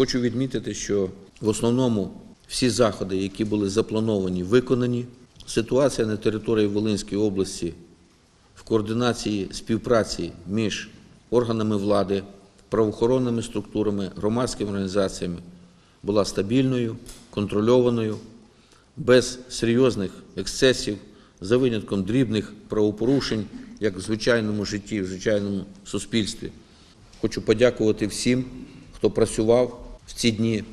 Хочу відмітити, що в основному всі заходи, які були заплановані, виконані. Ситуація на території Волинської області в координації співпраці між органами влади, правоохоронними структурами, громадськими організаціями була стабільною, контрольованою, без серйозних ексцесів, за винятком дрібних правопорушень, як в звичайному житті, в звичайному суспільстві. Хочу подякувати всім, хто працював ці дні.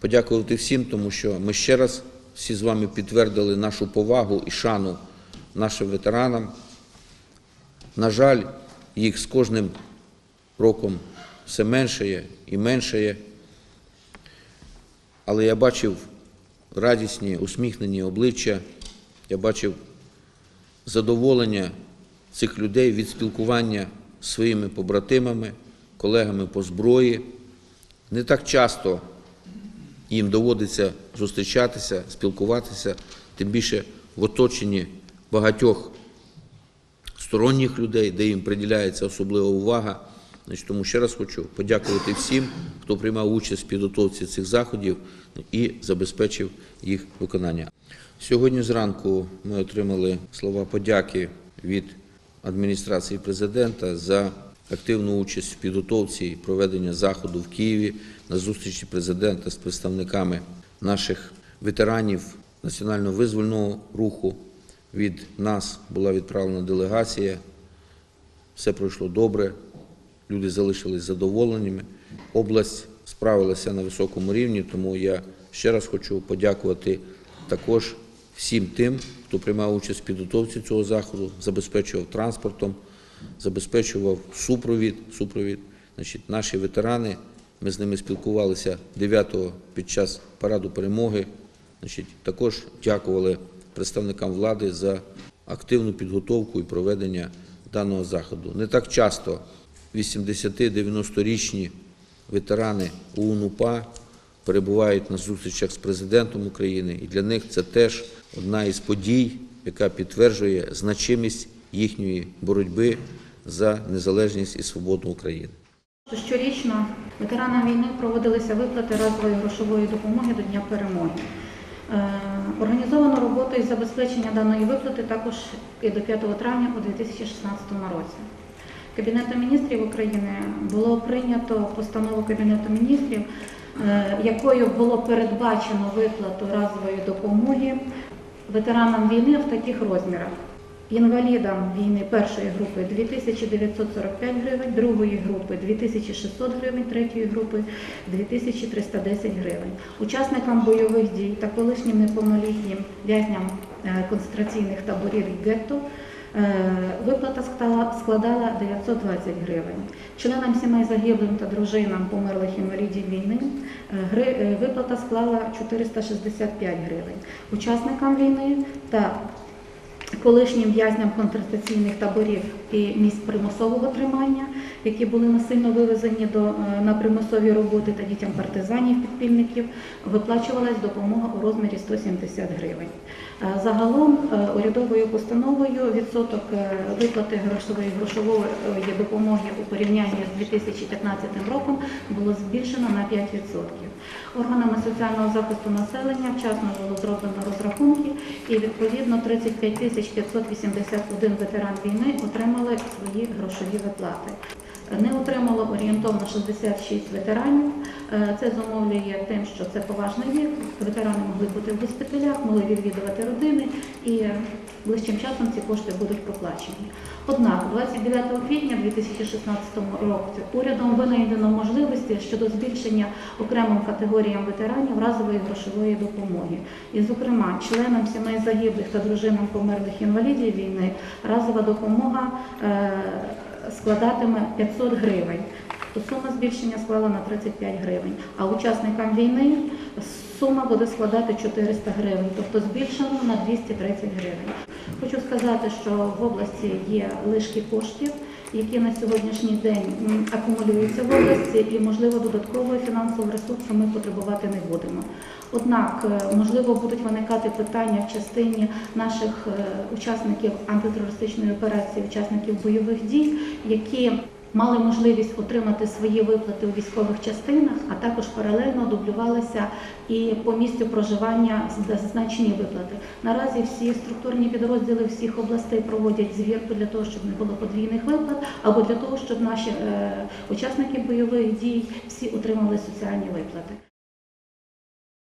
Подякувати всім, тому що ми ще раз всі з вами підтвердили нашу повагу і шану нашим ветеранам. На жаль, їх з кожним роком все меншає і меншає. Але я бачив радісні, усміхнені обличчя, я бачив задоволення цих людей від спілкування з своїми побратимами, колегами по зброї. Не так часто їм доводиться зустрічатися, спілкуватися, тим більше в оточенні багатьох сторонніх людей, де їм приділяється особлива увага. Тому ще раз хочу подякувати всім, хто приймав участь в підготовці цих заходів і забезпечив їх виконання. Сьогодні зранку ми отримали слова подяки від адміністрації президента за активну участь в підготовці і проведення заходу в Києві на зустрічі президента з представниками наших ветеранів національно визвольного руху. Від нас була відправлена делегація. Все пройшло добре, люди залишились задоволеними. Область справилася на високому рівні, тому я ще раз хочу подякувати також всім тим, хто приймав участь в підготовці цього заходу, забезпечував транспортом, забезпечував супровід. супровід. Значить, наші ветерани, ми з ними спілкувалися 9-го під час параду перемоги. Значить, також дякували представникам влади за активну підготовку і проведення даного заходу. Не так часто 80-90-річні ветерани УНУПА перебувають на зустрічах з президентом України, і для них це теж одна із подій, яка підтверджує значимість їхньої боротьби за незалежність і свободу України. Щорічно ветеранам війни проводилися виплати разової грошової допомоги до Дня перемоги. Е, Організовано роботу із забезпечення даної виплати також і до 5 травня у 2016 році. Кабінетом міністрів України було прийнято постанову Кабінету міністрів, е, якою було передбачено виплату разової допомоги ветеранам війни в таких розмірах. Інвалідам війни першої групи 2945 гривень, другої групи 2600 гривень, третьої групи 2310 гривень. Учасникам бойових дій та колишнім неповнолітнім в'язням е, концентраційних таборів гетто е, виплата складала- складала 920 гривень. Членам сімей загиблим та дружинам померлих інвалідів війни е, виплата склала 465 гривень. Учасникам війни та колишнім в'язням концентраційних таборів і місць примусового тримання, які були насильно вивезені до, е, на примусові роботи та дітям партизанів, підпільників, виплачувалась допомога у розмірі 170 гривень. Е, Загалом е, урядовою постановою відсоток виплати грошової грошової допомоги у порівнянні з 2015 роком було збільшено на 5%. Органами соціального захисту населення вчасно було зроблено розрахунки і відповідно 35 тисяч 581 ветеран війни отримали свої грошові виплати. Не отримало орієнтовно 66 ветеранів. Е, Це зумовлює тим, що це поважний вік. Ветерани могли бути в госпіталях, могли відвідувати родини, і ближчим часом ці кошти будуть проплачені. Однак, 29 квітня 2016 року урядом винайдено можливості щодо збільшення окремим категоріям ветеранів разової грошової допомоги. І, зокрема, членам сімей загиблих та дружинам померлих інвалідів війни разова допомога е, складатиме 500 гривень. То сума збільшення склала на 35 гривень. А учасникам війни сума буде складати 400 гривень, тобто збільшено на 230 гривень. Хочу сказати, що в області є лишки коштів, які на сьогоднішній день акумулюються в області, і можливо додаткового фінансового ресурсу ми потребувати не будемо. Однак, е, можливо, будуть виникати питання в частині наших е, учасників антитерористичної операції, учасників бойових дій, які мали можливість отримати свої виплати у військових частинах, а також паралельно дублювалися і по місцю проживання зазначені виплати. Наразі всі структурні підрозділи всіх областей проводять звірку для того, щоб не було подвійних виплат, або для того, щоб наші е, учасники бойових дій всі отримали соціальні виплати.